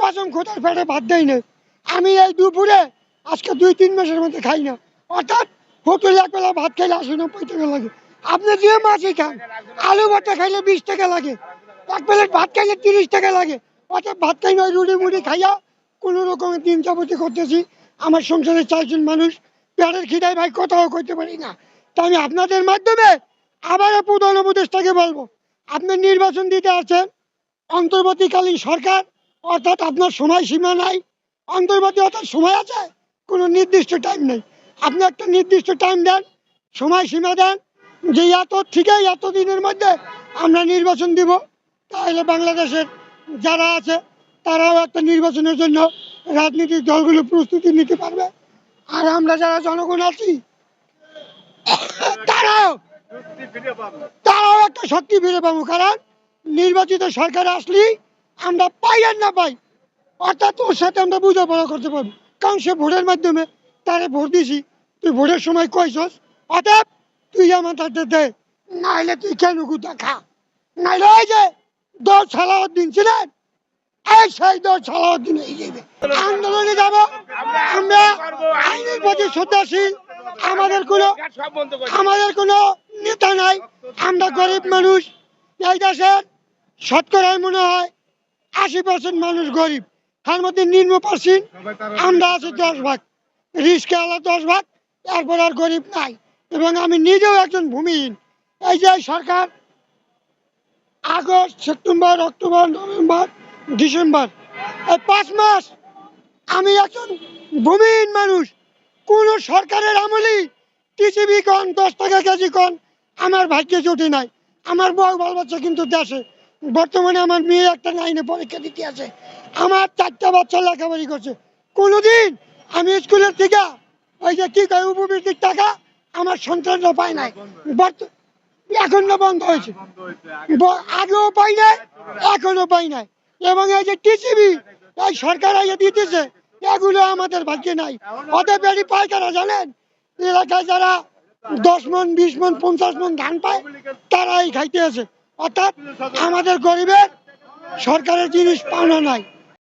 কসম পেটে ভাত দেয় না আমি এই দুপুরে, আজকে দুই, তিন মাসের মধ্যে খাই না। অর্থাৎ হোটেলে এক বেলা ভাত খাইলে আশি নব্বই টাকা লাগে। আপনি যে মাছই খান, আলু ভর্তা খাইলে বিশ টাকা লাগে, এক প্লেট ভাত খাইলে তিরিশ টাকা লাগে। অর্থাৎ ভাত খাই নয়, রুটি মুড়ি খাইয়া কোনো রকমের দিন যাবতীয় করতেছি। আমার সংসারে চারজন মানুষ, পেটের খিদায় ভাই কোথাও করতে পারি না। তাই আমি আপনাদের মাধ্যমে আবারও প্রধান উপদেষ্টাকে বলব, আপনি নির্বাচন দিতে আছেন অন্তর্বর্তীকালীন সরকার, অর্থাৎ আপনার সময়সীমা নাই। অন্তর্বর্তী অর্থাৎ সময় আছে, কোনো নির্দিষ্ট টাইম নেই। আপনি একটা নির্দিষ্ট টাইম দেন, সময়সীমা দেন, যে এত থেকে এত দিনের মধ্যে আমরা নির্বাচন দিব, তাহলে বাংলাদেশের যারা আছে, তারাও একটা নির্বাচনের জন্য রাজনৈতিক দলগুলো প্রস্তুতি নিতে পারবে। আর আমরা যারা জনগণ আছি, তারাও তারাও একটা শক্তি ফিরে পাবো। কারণ নির্বাচিত সরকার আসলেই আমরা পাই আর না পাই, অর্থাৎ ওর সাথে আমরা বোঝাপড়া করতে পারব। কারণ সে ভোটের মাধ্যমে তারে ভোট দিছি, তুই ভোটের সময় কইছস, অতএব তুই আমার তাতে দে, নাইলে তুই কেন গুতা খা? নাইলে ওই যে দশ সালাউদ্দিন ছিলেন, এই যাবে আন্দোলনে যাব, আমরা আইনের প্রতি শ্রদ্ধাশীল, আমাদের কোনো আমাদের কোনো নেতা নাই, আমরা গরিব মানুষ, এই দেশের শতকরাই মনে হয় আশি পার্সেন্ট মানুষ গরিব। তার মধ্যে নিম্ন পার্সেন্ট আমরা আছি দশ ভাগ। রিস্কে আলা দশ ভাগ, এরপর আর গরিব নাই। এবং আমি নিজেও একজন ভূমিহীন। এই যে সরকার August, September, October, November, December, এই পাঁচ মাস আমি একজন ভূমিহীন মানুষ। কোন সরকারের আমলেই টিসিবি কন দশ টাকা কেজি কন, আমার ভাগ্যে জোটে নাই। আমার বউ বাল বাচ্চা কিন্তু দেশে। বর্তমানে আমার মেয়ে একটা নাইনে পরীক্ষা দিতে আছে। আমার চারটা বাচ্চা লেখাপড়ি করছে। কোনোদিন আমি স্কুলের থেকে ওই যে কি কয়, উপবৃত্তির টাকা আমার সন্তানরা পায় নাই। এখন না বন্ধ হয়েছে। আগেও পাই নাই এখনও পাই নাই। এবং এই যে টিসিবি, এই সরকার আইয়া দিতেছে, এগুলো আমাদের ভাগ্যে নাই। অতএব এটি পায় কারা জানেন? এলাকায় যারা দশ মন, বিশ মন, পঞ্চাশ মন ধান পায়, তারাই খাইতে আছে। অর্থাৎ আমাদের গরিবের সরকারের জিনিস পাওনা নাই।